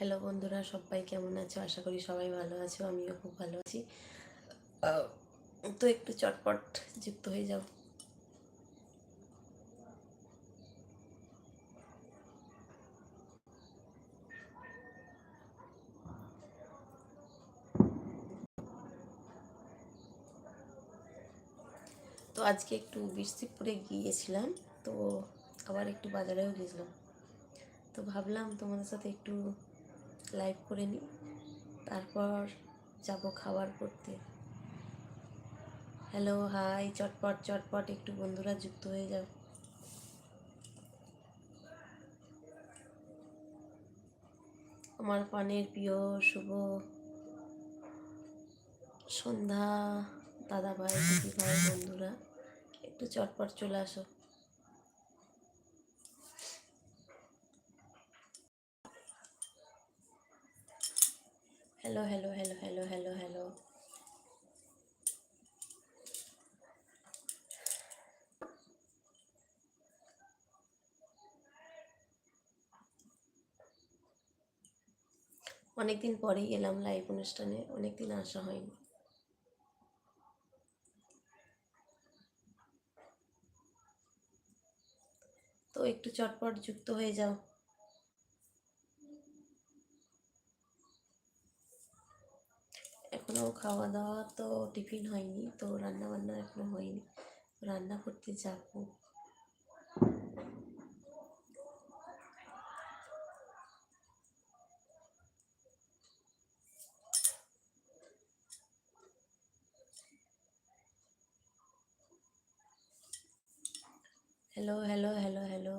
Hello বন্ধুরা, সবাই কেমন আছো? আশা করি সবাই ভালো আছো, আমিও খুব ভালো আছি। তো একটু চটপট যুক্ত হয়ে যাও। তো আজকে একটু বৃষ্টিপুরে গিয়েছিলাম, তো আবার একটু বাজারেও গেছিলাম। তো ভাবলাম তোমাদের সাথে একটু লাইভ করে নিই। তারপর যাব খাবার করতে। হ্যালো হাই চটপট চটপট, একটু বন্ধুরা যুক্ত হয়ে যাও। আমার পানের প্রিয়, শুভ সন্ধ্যা দাদা ভাই দিদি ভাই বন্ধুরা, একটু চটপট চলে আসো। Hello hello hello hello hello hello অনেকদিন পরেই এলাম লাইভ অনুষ্ঠানে, অনেকদিন আসা হয়নি। তো একটু চটপট যুক্ত হয়ে যাও এখনও খাওয়া দাওয়া তো টিফিন হয়নি, তো রান্না বান্না এখনও হয়নি। রান্না করতে যাব। হ্যালো হ্যালো হ্যালো হ্যালো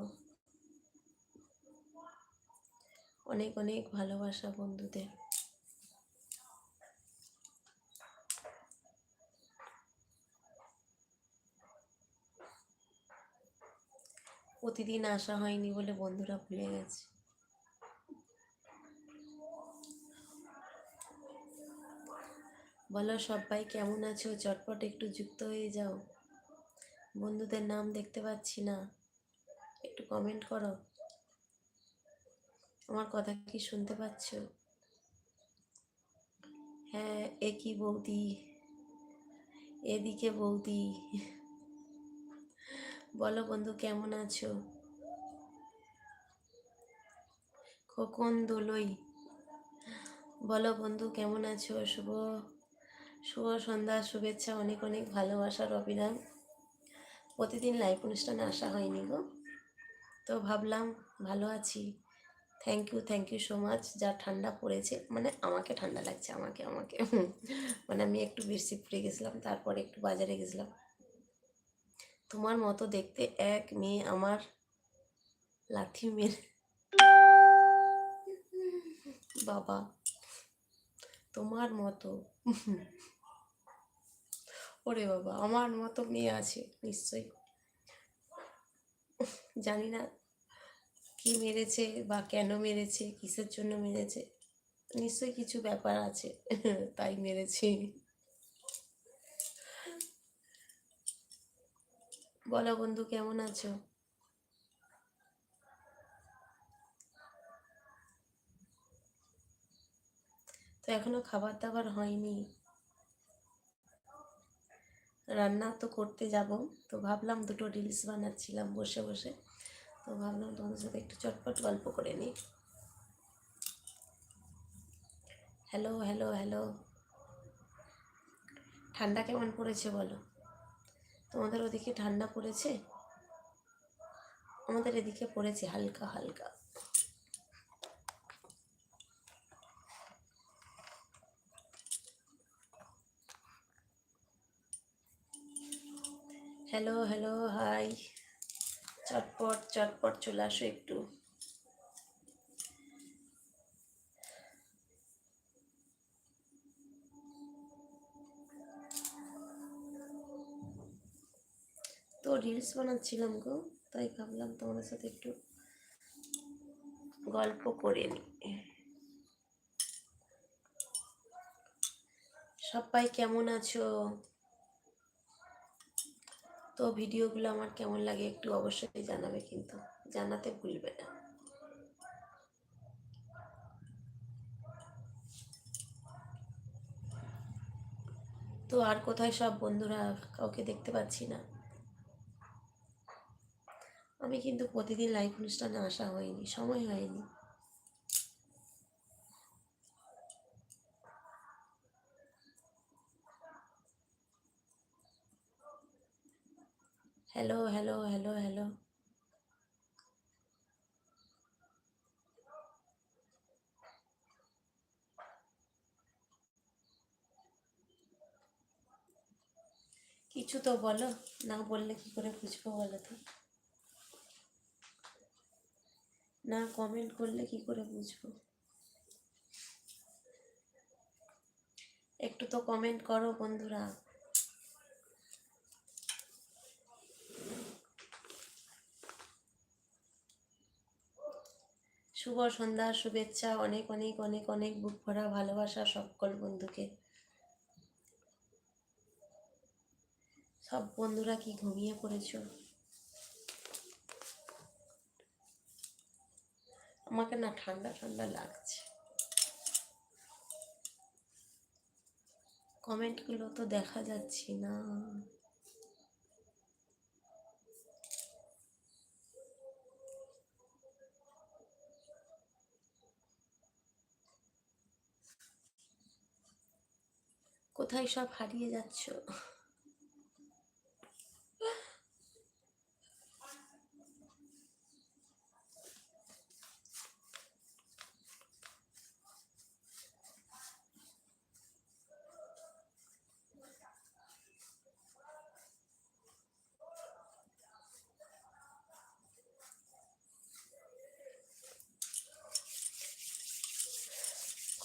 অনেক অনেক ভালোবাসা বন্ধুদের। প্রতিদিন আসা হয়নি বলে বন্ধুরা ভুলে গেছে। বলো সবাই কেমন আছো? চটপট একটু যুক্ত হয়ে যাও। বন্ধুদের নাম দেখতে পাচ্ছি না। একটু কমেন্ট করো। আমার কথা কি শুনতে পাচ্ছ? হ্যাঁ এ কি বৌদি? এদিকে বৌদি। বলো বন্ধু, কেমন আছো? খোকন দোলই। বলো বন্ধু, কেমন আছো? শুভ শুভ সন্ধ্যা, শুভেচ্ছা, অনেক অনেক ভালোবাসার অবিরাম প্রতিদিন লাইভ অনুষ্ঠানে আসা হয়নি গো। তো ভাবলাম, ভালো আছি। Thank you thank you so much যা ঠান্ডা পড়েছে মানে আমাকে ঠান্ডা লাগছে, আমাকে আমাকে। মানে আমি একটু বেশি পড়ে গেছিলাম, তারপরে একটু বাজারে গেছিলাম। তোমার মতো দেখতে এক মেয়ে আমার লাথি মেরে। বাবা, তোমার মতো। ওরে বাবা, আমার মতো মেয়ে আছে, নিশ্চয়ই। জানি না কি মেরেছে বা কেন মেরেছে, কিসের জন্য মেরেছে, নিশ্চয়ই কিছু ব্যাপার আছে, তাই মেরেছে। বলো বন্ধু, কেমন আছো? তো এখনও খাবার দাবার হয়নি। রান্না তো করতে যাব, তো ভাবলাম দুটো রিলস বানাচ্ছিলাম বসে বসে। তো ভাবলাম তোমাদের সাথে একটু চটপট গল্প করে নিই। হ্যালো হ্যালো হ্যালো ঠান্ডা কেমন পড়েছে বলো? তোমাদের ওদিকে ঠান্ডা পড়েছে? আমাদের এদিকে পড়েছে হালকা হালকা। হ্যালো হ্যালো হাই চটপট চটপট চলে আসো একটু। রিলস বানাচ্ছিলাম গো, তাই ভাবলাম তোমাদের সাথে একটু গল্প করে নি। সবাই কেমন আছো? তো ভিডিওগুলো আমার কেমন লাগে একটু অবশ্যই জানাবে কিন্তু, জানাতে ভুলবে না। তো আর কোথায় সব বন্ধুরা, কাউকে দেখতে পাচ্ছি না? আমি কিন্তু প্রতিদিন লাইভ অনুষ্ঠানে আসা হয়নি, সময় হয়নি। হ্যালো হ্যালো হ্যালো হ্যালো কিছু তো বলো, না বললে কি করে বুঝব বলো তো? না কমেন্ট করলে কি করে বুঝব? একটু তো কমেন্ট করো বন্ধুরা। শুভ সন্ধ্যা, শুভেচ্ছা, অনেক অনেক অনেক অনেক বুক ভরা ভালোবাসা সকল বন্ধুকে। সব বন্ধুরা কি ঘুমিয়ে পড়েছো? আমাকে না ঠান্ডা ঠান্ডা লাগছে। কমেন্টগুলো তো দেখা যাচ্ছে না। কোথায় সব হারিয়ে যাচ্ছ?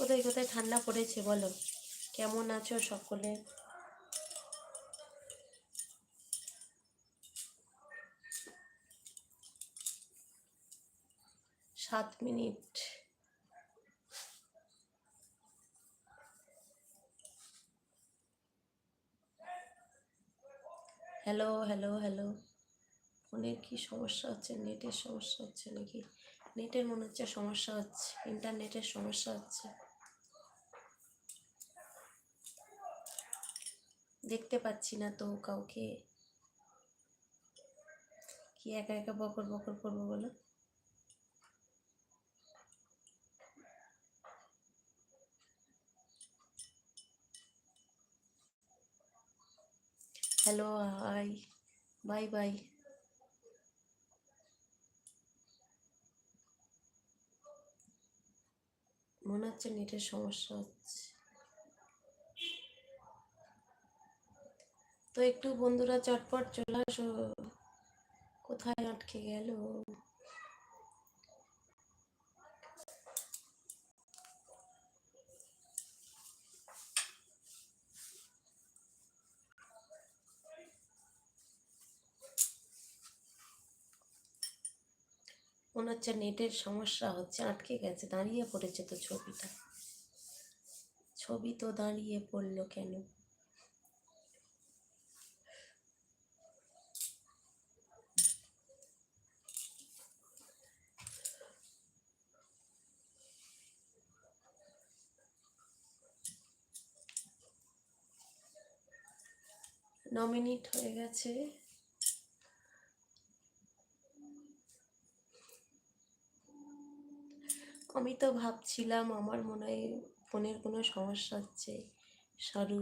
কোথায় কোথায় ঠান্ডা পড়েছে বলো? কেমন আছো সকলে? সাত মিনিট। Hello hello hello. ফোনের কি সমস্যা হচ্ছে? নেটের সমস্যা হচ্ছে নাকি? নেটের মনে হচ্ছে সমস্যা হচ্ছে, ইন্টারনেটের সমস্যা হচ্ছে। দেখতে পাচ্ছি না তো কাউকে। কি একা একা বকর বকর করব বলো? হ্যালো হাই বাই বাই মনে হচ্ছে নেটের সমস্যা হচ্ছে। তো একটু বন্ধুরা চটপট চলে আসো। কোথায় আটকে গেল? মনে হচ্ছে নেটের সমস্যা হচ্ছে, আটকে গেছে, দাঁড়িয়ে পড়েছে তো ছবিটা। ছবি তো দাঁড়িয়ে পড়ল কেন? ন মিনিট হয়ে গেছে। আমি তো ভাবছিলাম আমার মনে হয় ফোনের কোনো সমস্যা হচ্ছে। সরু,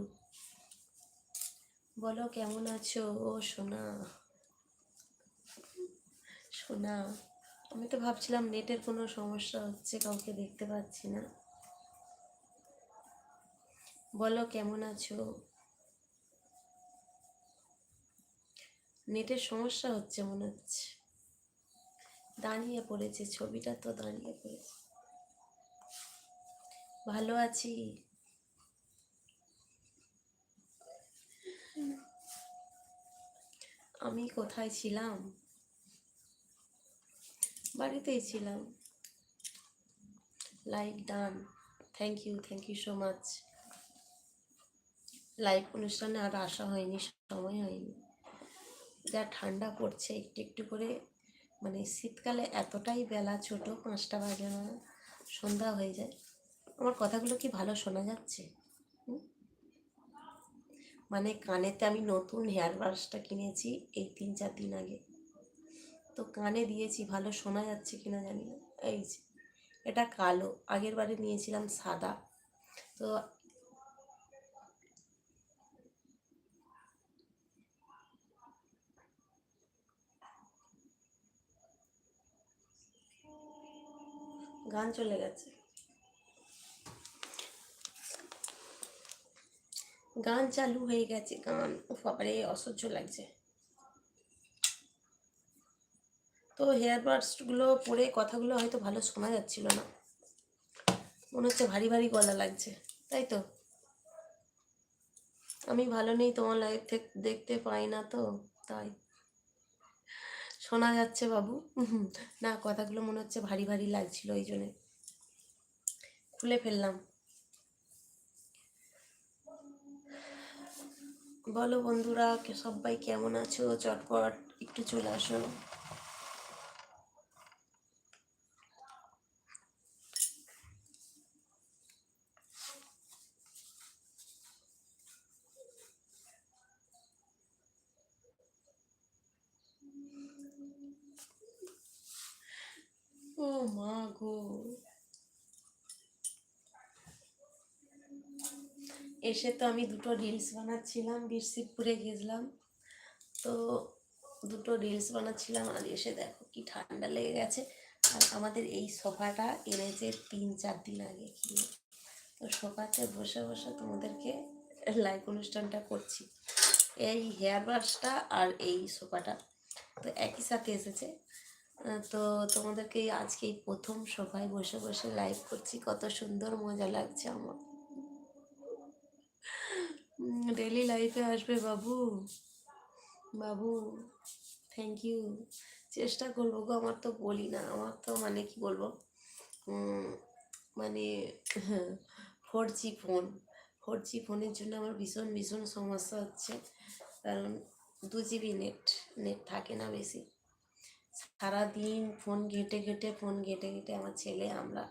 বলো কেমন আছো? ও, সোনা। সোনা, আমি তো ভাবছিলাম নেটের কোনো সমস্যা হচ্ছে, কাউকে দেখতে পাচ্ছি না। বলো কেমন আছো? নেটের সমস্যা হচ্ছে মনে হচ্ছে। দাঁড়িয়ে পড়েছে, ছবিটা তো দাঁড়িয়ে পড়েছে। ভালো আছি? আমি কোথায় ছিলাম? বাড়িতেই ছিলাম। Like done. Thank you thank you so much live অনুষ্ঠানে আর আসা হয়নি, সময় হয়নি। যা ঠান্ডা পড়ছে, একটু একটু করে মানে শীতকালে এতটাই বেলা ছোট, পাঁচটা বাজে না, সন্ধ্যা হয়ে যায়। আমার কথাগুলো কি ভালো শোনা যাচ্ছে? মানে কানেতে আমি নতুন হেয়ার ব্রাশটা কিনেছি এই তিন চার দিন আগে। তো কানে দিয়েছি, ভালো শোনা যাচ্ছে কিনা জানি না। এই যে, এটা কালো, আগের বারে নিয়েছিলাম সাদা। তো গান চলে গেছে। গান চালু হয়ে গেছে, গান। ও অসহ্য লাগছে। তো হেয়ার বাডসগুলো পরে কথাগুলো হয়তো ভালো শোনা যাচ্ছিল না। মনে হচ্ছে ভারী ভারী গলা লাগছে, তাই তো? আমি ভালো নেই, তোমার লাইফ থেকে দেখতে পাই না তো, তাই। শোনা যাচ্ছে বাবু। না, কথাগুলো মনে হচ্ছে ভারী ভারী লাগছিল ওই জন্যে। খুলে ফেললাম। বলো বন্ধুরা সবাই কেমন আছো? চটপট একটু চলে আসো। ও মা গো। এসে তো আমি দুটো রিলস বানাচ্ছিলাম বীরশিবপুরে গেছিলাম। তো দুটো রিলস বানাচ্ছিলাম আর এসে দেখো কি ঠান্ডা লেগে গেছে। আর আমাদের এই সোফাটা এনেছে তিন চার দিন আগে। কিনে তো সোফাতে বসে বসে তোমাদেরকে লাইভ অনুষ্ঠানটা করছি। এই হেয়ার ব্রাশটা আর এই সোফাটা তো একই সাথে এসেছে। তো তোমাদেরকে আজকে এই প্রথম সোফায় বসে বসে লাইভ করছি। কত সুন্দর মজা লাগছে আমার। ডেলি লাইফে আসবে বাবু। বাবু থ্যাংক ইউ চেষ্টা করব গো, আমার তো বলি না। আমার তো মানে কি বলব? মানে four G phone four G ফোনের জন্য আমার ভীষণ ভীষণ সমস্যা হচ্ছে। কারণ দু জিবি নেট নেট থাকে না বেশি। সারাদিন ফোন ঘেটে ঘেটে, ফোন ঘেটে ঘেটে আমার ছেলে, আমরা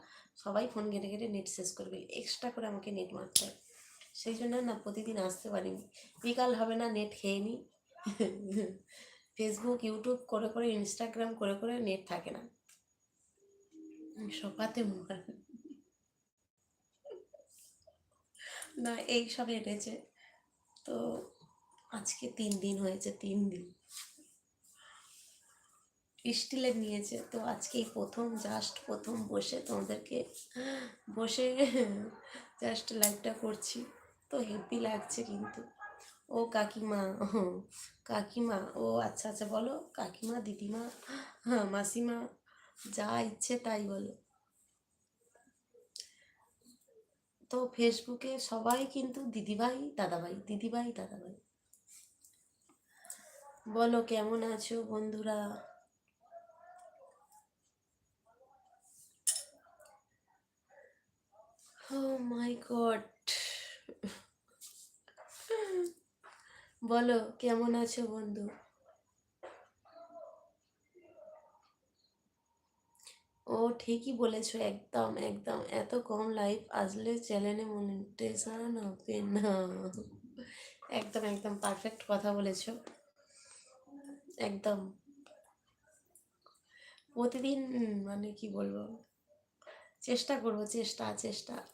সবাই ফোন ঘেটে ঘেটে নেট শেষ করবে এক্সট্রা করে আমাকে নেট মারতে হয়। সেই জন্য না প্রতিদিন আসতে পারিনি। বিকাল হবে না, নেট খেয়ে নিই ফেসবুক ইউটিউব করে করে ইনস্টাগ্রাম করে করে নেট থাকে না। সপাতে মোবাইল না এই সব এনেছে তো আজকে তিন দিন হয়েছে, তিন দিন। স্টিলের নিয়েছে, তো আজকে প্রথম জাস্ট প্রথম বসে তোমাদেরকে, বসে জাস্ট লাইভটা করছি। তো হেভি লাগছে কিন্তু। ও কাকিমা কাকিমা, ও আচ্ছা আচ্ছা বলো, কাকিমা, দিদিমা, মাসিমা, যা ইচ্ছে তাই বলো। তো ফেসবুকে সবাই কিন্তু দিদিভাই, দাদাভাই দিদিভাই, দাদাভাই। বলো, কেমন আছো বন্ধুরা? মাই গড বলো, কেমন আছো বন্ধু? ও ঠিকই বলেছ, একদম একদম। এত কম লাইভ আসলে চ্যানেলে মনিটাইজেশন হবে না। একদম একদম পারফেক্ট কথা বলেছ। একদম। প্রতিদিন মানে কি বলব? চেষ্টা করব, চেষ্টা চেষ্টা।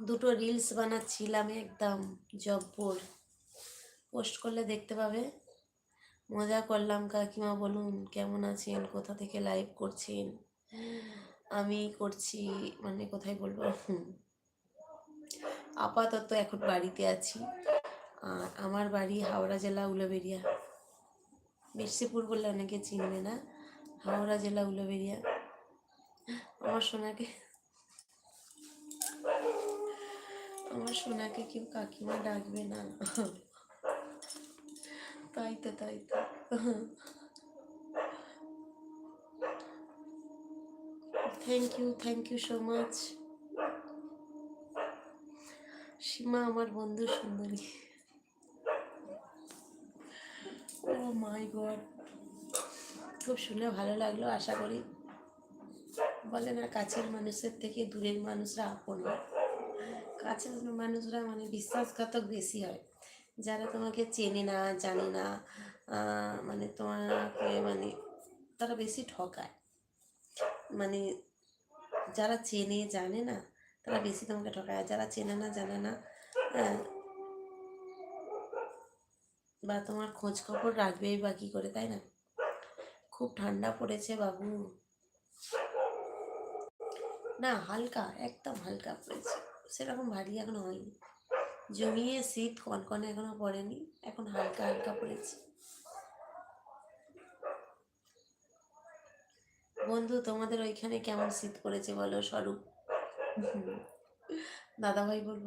দুটো রিলস বানাচ্ছিলাম একদম, জব্বর। পোস্ট করলে দেখতে পাবে। মজা করলাম, কাকিমা বলুন, কেমন আছেন? কোথা থেকে লাইভ করছেন? আমি করছি মানে কোথায় বলব। আপাতত এখন বাড়িতে আছি। আর আমার বাড়ি হাওড়া জেলা উলোবেরিয়া মির্সিপুর বললে অনেকে চিনবে না। হাওড়া জেলা উলোবেরিয়া আমার সোনাকে আমার সোনাকে কেউ কাকিমা ডাকবে না। তাই তো তাই তো। Thank you thank you so much Seema আমার বন্ধু সুন্দরী। Oh my God. খুব শুনে ভালো লাগল, আশা করি বলে না কাছের মানুষের থেকে দূরের মানুষরা আপন কাছের মানুষরা মানে বিশ্বাসঘাতক বেশি হয়। যারা তোমাকে চেনে না, জানে না মানে তোমাকে মানে তারা বেশি ঠকায়। মানে যারা চেনে, জানে না তারা বেশি তোমাকে ঠকায়। যারা চেনে না জানে না হ্যাঁ, বা তোমার খোঁজ খবর রাখবেই বা কি করে তাই না? খুব ঠান্ডা পড়েছে বাবু। না হালকা একদম হালকা পড়েছে। সেরকম ভারী এখনও হয়নি। জমিয়ে শীত কনকনে এখনও পড়েনি এখন হালকা হালকা পড়েছে। বন্ধু তোমাদের ওইখানে কেমন শীত পড়েছে বলো স্বরূপ? দাদাভাই বলব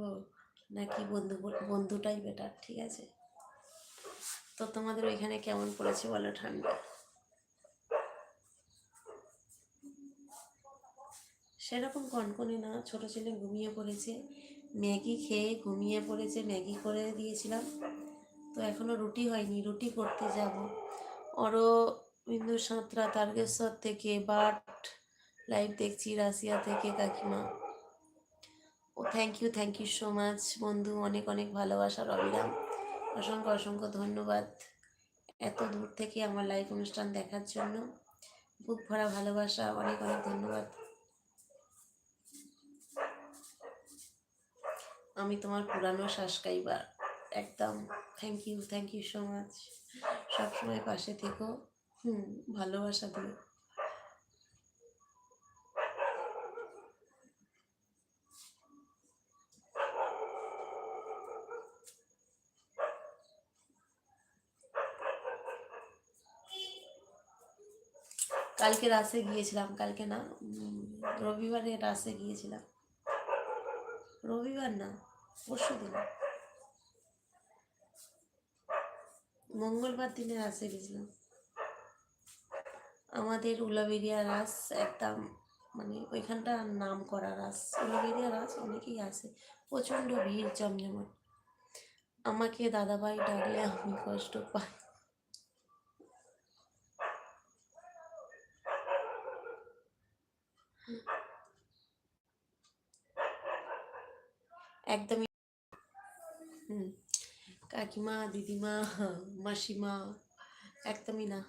নাকি বন্ধু বন্ধুটাই বেটার ঠিক আছে? তো তোমাদের ওইখানে কেমন পড়েছে বলো ঠান্ডা? সেরকম কনকনে না, ছোট ছেলে ঘুমিয়ে পড়েছে। ম্যাগি খেয়ে ঘুমিয়ে পড়েছে, ম্যাগি করে দিয়েছিলাম। তো এখনও রুটি হয়নি, রুটি করতে যাব। ওরও বিন্দু সাঁতরা, তারকেশ্বর থেকে, বাট লাইভ দেখছি, রাশিয়া থেকে কাকিমা। ও thank you thank you so much বন্ধু। অনেক অনেক ভালোবাসার অবিরাম অসংখ্য অসংখ্য ধন্যবাদ এত দূর থেকে আমার লাইভ অনুষ্ঠান দেখার জন্য। বুক ভরা ভালোবাসা, অনেক অনেক ধন্যবাদ। আমি তোমার পুরানো সাবস্ক্রাইবার, একদম। Thank you thank you so much সবসময় পাশে থেকো। হুম, ভালোবাসা দিও। কালকে রাসে গিয়েছিলাম, কালকে না রবিবারে রাসে গিয়েছিলাম। রবিবার না, পরশু দিন। মঙ্গলবার দিনে রাসে গেছিলাম আমাদের উলাবেরিয়া রাস একদম মানে ওইখানটা নাম করা রাস। উলাবেরিয়া রাস অনেকেই আসে প্রচণ্ড ভিড়, জমজমাট। আমাকে দাদাভাই ডাকলে আমি কষ্ট পাই। একদমই কাকিমা দিদিমা মাসিমা একদমই না।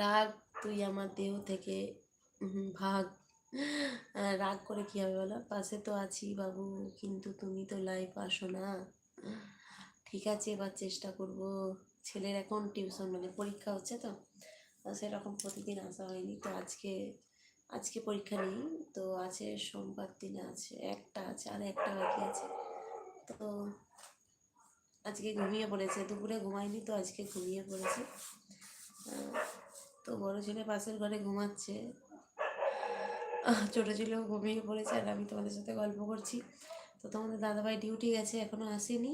রাগ তুই আমার দেহ থেকে ভাগ রাগ করে কি হবে বলো? পাশে তো আছি বাবু, কিন্তু তুমি তো লাইফ আসো না। ঠিক আছে, এবার চেষ্টা করব। ছেলের এখন টিউশন মানে পরীক্ষা হচ্ছে তো সেরকম প্রতিদিন আসা হয়নি। তো আজকে আজকে পরীক্ষা নেই, তো আছে সোমবার দিনে আছে, একটা আছে, আর একটা বাকি আছে। তো আজকে ঘুমিয়ে পড়েছে, দুপুরে ঘুমায়নি তো আজকে ঘুমিয়ে পড়েছে। তো বড় ছেলে পাশের ঘরে ঘুমাচ্ছে ছোট ছেলেও ঘুমিয়ে পড়েছে আর আমি তোমাদের সাথে গল্প করছি। তো তোমাদের দাদাভাই ডিউটি গেছে, এখনও আসেনি।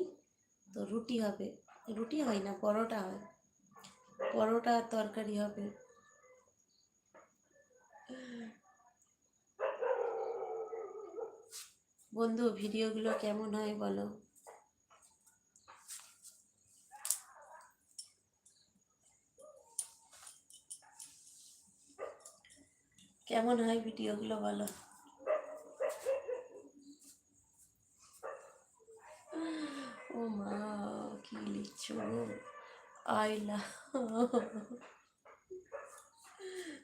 তো রুটি হবে। রুটি হয় না, পরোটা হয়। পরোটা আর তরকারি হবে। বন্ধু, ভিডিওগুলো কেমন হয় বলো? কেমন হয় ভিডিওগুলো বলো? ও মা, কি লিখছো I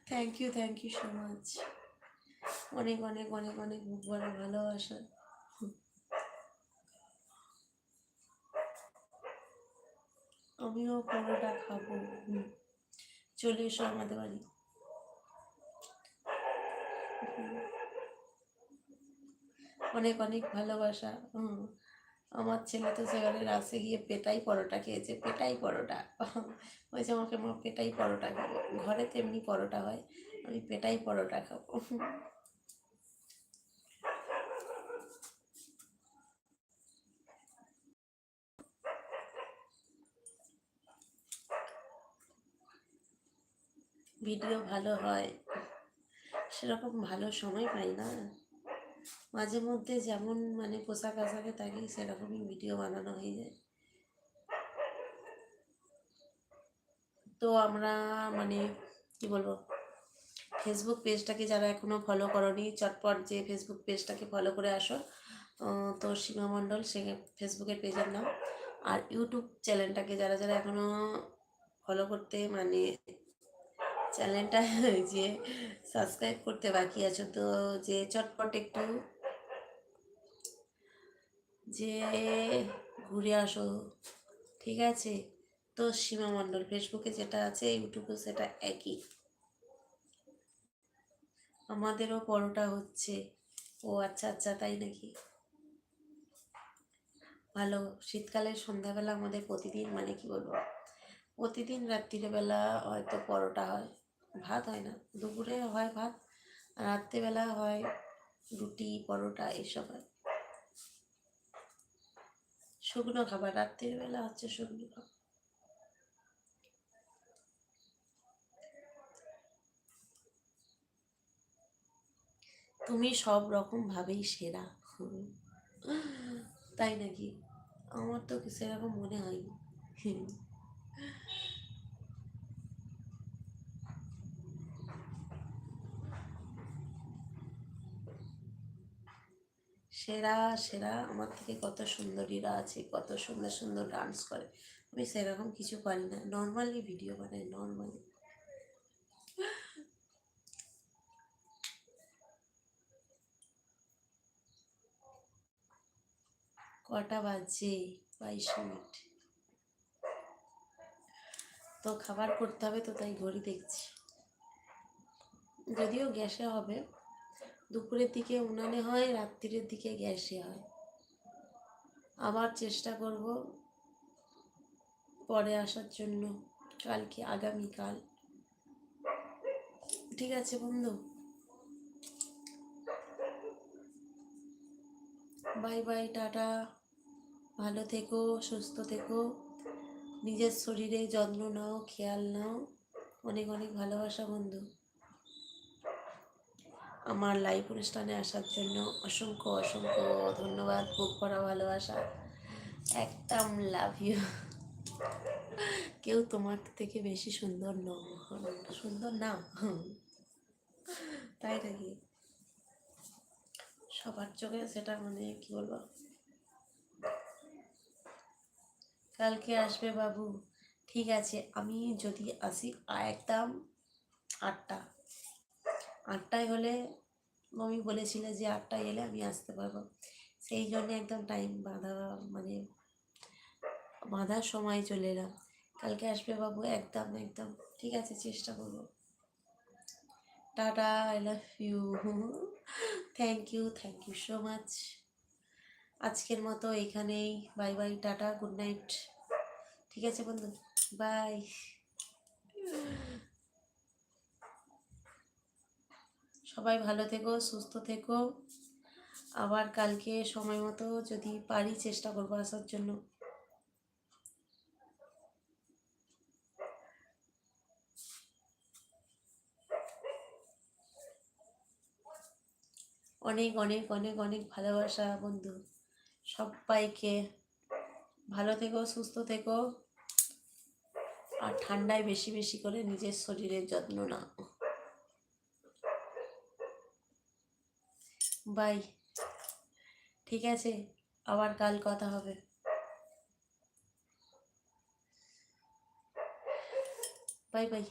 thank you thank you so much অনেক অনেক অনেক অনেক বুক ভালোবাসা। আমিও পরোটা খাব। চলে এসো আমাদের বাড়ি। অনেক অনেক ভালোবাসা। হুম। আমার ছেলে তো সেখানে রাসে গিয়ে পেটাই পরোটা খেয়েছে, পেটাই পরোটা। বলছে আমাকে, মা, পেটাই পরোটা খাব। ঘরে তেমনি পরোটা হয়, আমি পেটাই পরোটা খাব। ভিডিও ভালো হয়। সেরকম ভালো সময় পাই না। মাঝে মধ্যে যেমন মানে পোশাক আশাকে থাকি, সেরকমই ভিডিও বানানো হয়ে যায়। তো আমরা মানে কি বলব ফেসবুক পেজটাকে যারা এখনও ফলো করনি, চটপট যে ফেসবুক পেজটাকে ফলো করে আসো। তো সীমা মণ্ডল, সে ফেসবুকের পেজের নাম। আর ইউটিউব চ্যানেলটাকে যারা যারা এখনও ফলো করতে মানে চ্যানেলটা যে সাবস্ক্রাইব করতে বাকি আছো, তো যে চটপট একটু যে ঘুরে আসো, ঠিক আছে? তো সীমা মণ্ডল, ফেসবুকে যেটা আছে ইউটিউবে সেটা একই। আমাদেরও পরোটা হচ্ছে। ও আচ্ছা আচ্ছা তাই নাকি? ভালো, শীতকালে সন্ধ্যাবেলা আমাদের প্রতিদিন মানে কি বলব? প্রতিদিন রাত্রিবেলা হয়তো পরোটা হয়। ভাত হয় না। দুপুরে হয় ভাত, আর রাত্রিবেলা হয় রুটি, পরোটা, এসব হয়। শুকনো খাবার, রাত্রিবেলা হচ্ছে শুকনো খাবার। তুমি সব রকম ভাবেই সেরা। তাই নাকি? আমার তো সেরকম মনে হয়নি। সেরা সেরা আমার থেকে কত সুন্দরীরা আছে, কত সুন্দর সুন্দর ডান্স করে। আমি সেরকম কিছু পারি না। নর্মালি ভিডিও বানাই নর্মালি কটা বাজে বাইশ মিনিট। তো খাবার করতে হবে তো তাই ঘড়ি দেখছি। যদিও গ্যাসে হবে। দুপুরের দিকে উনানে হয়, রাত্রির দিকে গ্যাসে হয়। আবার চেষ্টা করব পরে আসার জন্য, কালকে, আগামীকাল। ঠিক আছে বন্ধু। Bye bye, tata. ভালো থেকো, সুস্থ থেকো। নিজের শরীরে যত্ন নাও, খেয়াল নাও। অনেক অনেক ভালোবাসা বন্ধু। আমার লাইভ অনুষ্ঠানে আসার জন্য অসংখ্য অসংখ্য ধন্যবাদ বুক করা ভালোবাসা। একদম লাভ ইউ কেউ তোমার থেকে বেশি সুন্দর ন, সুন্দর না? তাই নাকি? সবার চোখে সেটা মানে কি বলব? কালকে আসবে বাবু। ঠিক আছে, আমি যদি আসি একদম আটটা। আটটায় হলে মমি বলেছিল যে আটটায় এলে আমি আসতে পারব। সেই জন্য একদম টাইম বাঁধা মানে বাঁধার সময় চলে এলাম। কালকে আসবে বাবু, একদম একদম। ঠিক আছে, চেষ্টা করব। Tata I love you thank you thank you so much আজকের মতো এখানেই। Bye bye tata good night ঠিক আছে বন্ধু বাই সবাই ভালো থেকো, সুস্থ থেকো। আবার কালকে সময় মতো যদি পারি চেষ্টা করব আসার জন্য। অনেক অনেক অনেক অনেক ভালোবাসা বন্ধু। সবাইকে ভালো থেকো, সুস্থ থেকো। আর ঠান্ডায় বেশি বেশি করে নিজের শরীরের যত্ন নাও। বাই ঠিক আছে আবার কাল কথা হবে। Bye bye